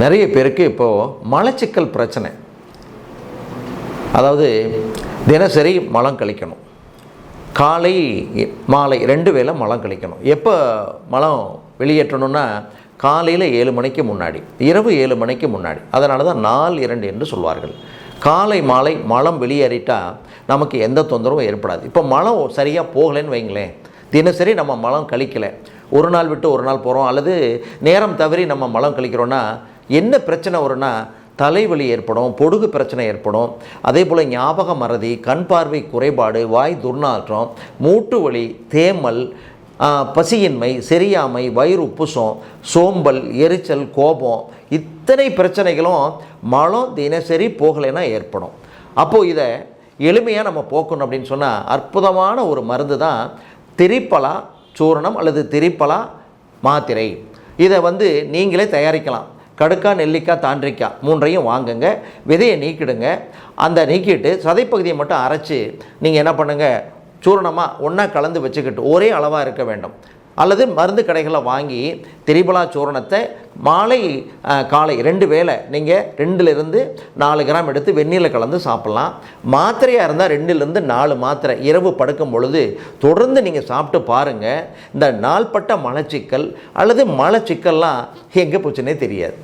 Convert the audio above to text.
நிறைய பேருக்கு இப்போது மலச்சிக்கல் பிரச்சனை. அதாவது தினசரி மலம் கழிக்கணும். காலை மாலை ரெண்டு வேளை மலம் கழிக்கணும். எப்போ மலம் வெளியேற்றணும்னா காலையில் ஏழு மணிக்கு முன்னாடி இரவு ஏழு மணிக்கு முன்னாடி. அதனால தான் நாள் இரண்டு என்று சொல்வார்கள். காலை மாலை மலம் வெளியேறிட்டால் நமக்கு எந்த தொந்தரவும் ஏற்படாது. இப்போ மலம் சரியாக போகலைன்னு வைங்களேன். தினசரி நம்ம மலம் கழிக்கலை. ஒரு நாள் விட்டு ஒரு நாள் போகிறோம் அல்லது நேரம் தவறி நம்ம மலம் கழிக்கிறோன்னா என்ன பிரச்சனை வரும்னா தலைவலி ஏற்படும் பொடுகு பிரச்சனை ஏற்படும். அதே போல் ஞாபக மறதி கண் பார்வை குறைபாடு வாய் துர்நாற்றம் மூட்டு வலி தேமல் பசியின்மை செரியாமை வயிறு உப்புசம் சோம்பல் எரிச்சல் கோபம் இத்தனை பிரச்சனைகளும் மலம் தினசரி போகலைன்னா ஏற்படும். அப்போது இதை எளிமையாக நம்ம போக்கணும் அப்படின்னு சொன்னால் அற்புதமான ஒரு மருந்து தான் திரிப்பலா சூரணம் அல்லது திரிப்பலா மாத்திரை. இதை வந்து நீங்களே தயாரிக்கலாம். கடுக்காய் நெல்லிக்காய் தாண்டிக்காய் மூன்றையும் வாங்குங்க. விதையை நீக்கிடுங்க. அந்த நீக்கிட்டு சதைப்பகுதியை மட்டும் அரைச்சி நீங்கள் என்ன பண்ணுங்கள் சூரணமாக ஒன்றா கலந்து வச்சுக்கிட்டு ஒரே அளவாக இருக்க வேண்டும். அல்லது மருந்து கடைகளை வாங்கி திரிபலா சூரணத்தை மாலை காலை ரெண்டு வேளை நீங்கள் ரெண்டுலேருந்து நாலு கிராம் எடுத்து வெந்நீரில் கலந்து சாப்பிட்லாம். மாத்திரையாக இருந்தால் ரெண்டுலேருந்து நாலு மாத்திரை இரவு படுக்கும் பொழுது தொடர்ந்து நீங்கள் சாப்பிட்டு பாருங்கள் இந்த நாள்பட்ட மலச்சிக்கல் அல்லது மலச்சிக்கல்லாம் எங்கே போச்சுன்னே தெரியாது.